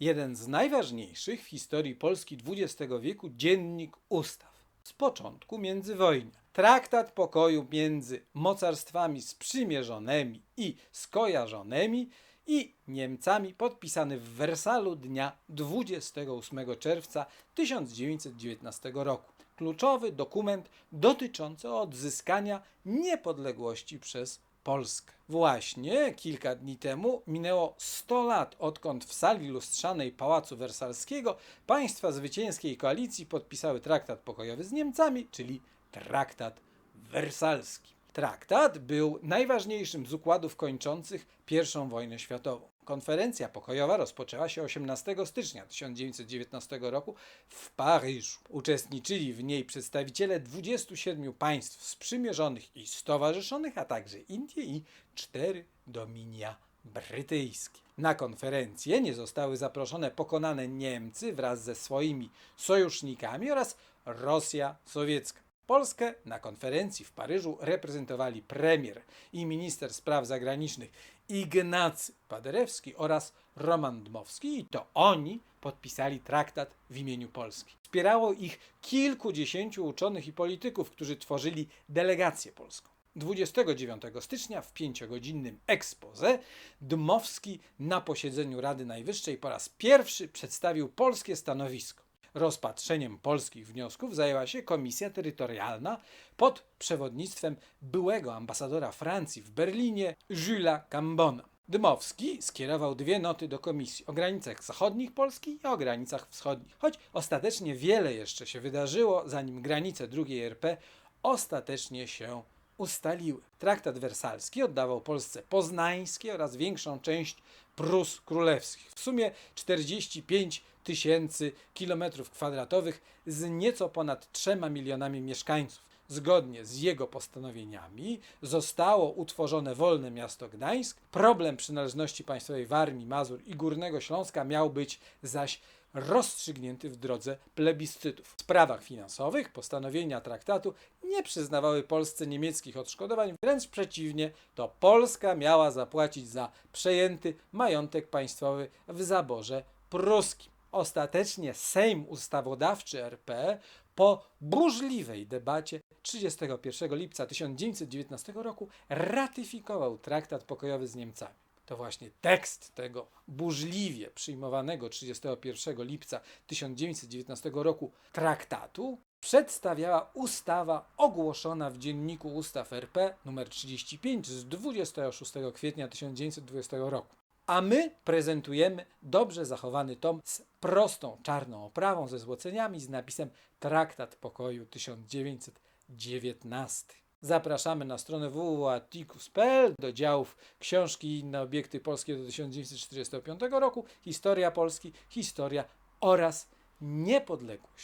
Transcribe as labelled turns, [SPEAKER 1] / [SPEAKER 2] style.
[SPEAKER 1] jeden z najważniejszych w historii Polski XX wieku dziennik ustaw. Z początku międzywojnia. Traktat pokoju między mocarstwami sprzymierzonymi i skojarzonymi i Niemcami podpisany w Wersalu dnia 28 czerwca 1919 roku. Kluczowy dokument dotyczący odzyskania niepodległości przez Polskę. Właśnie kilka dni temu minęło 100 lat, odkąd w sali lustrzanej Pałacu Wersalskiego państwa zwycięskiej koalicji podpisały traktat pokojowy z Niemcami, czyli traktat wersalski. Traktat był najważniejszym z układów kończących I wojnę światową. Konferencja pokojowa rozpoczęła się 18 stycznia 1919 roku w Paryżu. Uczestniczyli w niej przedstawiciele 27 państw sprzymierzonych i stowarzyszonych, a także Indie i cztery dominia brytyjskie. Na konferencję nie zostały zaproszone pokonane Niemcy wraz ze swoimi sojusznikami oraz Rosja sowiecka. Polskę na konferencji w Paryżu reprezentowali premier i minister spraw zagranicznych Ignacy Paderewski oraz Roman Dmowski i to oni podpisali traktat w imieniu Polski. Wspierało ich kilkudziesięciu uczonych i polityków, którzy tworzyli delegację polską. 29 stycznia w pięciogodzinnym expose Dmowski na posiedzeniu Rady Najwyższej po raz pierwszy przedstawił polskie stanowisko. Rozpatrzeniem polskich wniosków zajęła się Komisja Terytorialna pod przewodnictwem byłego ambasadora Francji w Berlinie Jules Cambona. Dmowski skierował dwie noty do komisji o granicach zachodnich Polski i o granicach wschodnich. Choć ostatecznie wiele jeszcze się wydarzyło, zanim granice II RP ostatecznie się ustaliły. Traktat wersalski oddawał Polsce poznańskie oraz większą część Prus Królewskich. W sumie 45 tysięcy kilometrów kwadratowych z nieco ponad 3 milionami mieszkańców. Zgodnie z jego postanowieniami zostało utworzone wolne miasto Gdańsk. Problem przynależności państwowej Warmii, Mazur i Górnego Śląska miał być zaś rozstrzygnięty w drodze plebiscytów. W sprawach finansowych postanowienia traktatu nie przyznawały Polsce niemieckich odszkodowań, wręcz przeciwnie, to Polska miała zapłacić za przejęty majątek państwowy w zaborze pruskim. Ostatecznie Sejm Ustawodawczy RP po burzliwej debacie 31 lipca 1919 roku ratyfikował traktat pokojowy z Niemcami. To właśnie tekst tego burzliwie przyjmowanego 31 lipca 1919 roku traktatu przedstawiała ustawa ogłoszona w Dzienniku Ustaw RP nr 35 z 26 kwietnia 1920 roku. A my prezentujemy dobrze zachowany tom z prostą czarną oprawą ze złoceniami z napisem Traktat Pokoju 1919. Zapraszamy na stronę www.atikus.pl do działów książki i inne obiekty polskie do 1945 roku, historia Polski, historia oraz niepodległość.